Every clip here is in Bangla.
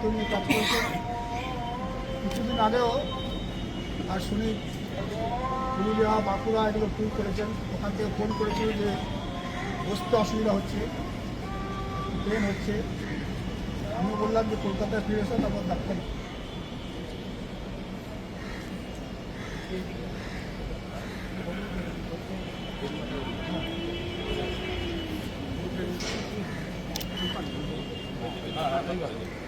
দায়িত্ব নিয়ে কাজ করছেন কিছুদিন আগেও, আর শুনি পুরুলিয়া বাঁকুড়া এগুলো ফোন করেছেন, ওখান থেকে ফোন করেছিল যে বসতে অসুবিধা হচ্ছে ট্রেন হচ্ছে। আমি বললাম যে কলকাতায় ফিরে এসে, তারপর ডাক্তার Thank you.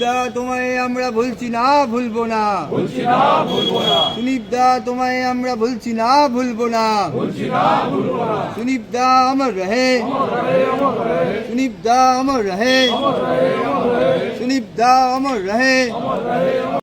দা তোমায় আমরা বলছি না ভুলবো না। সুনীপ দা তোমায় আমরা বলছি না ভুলবো না। সুনীপ দা অমর রহে। সুনীপ দা অমর রহে। সুনীপ দা অমর রহে।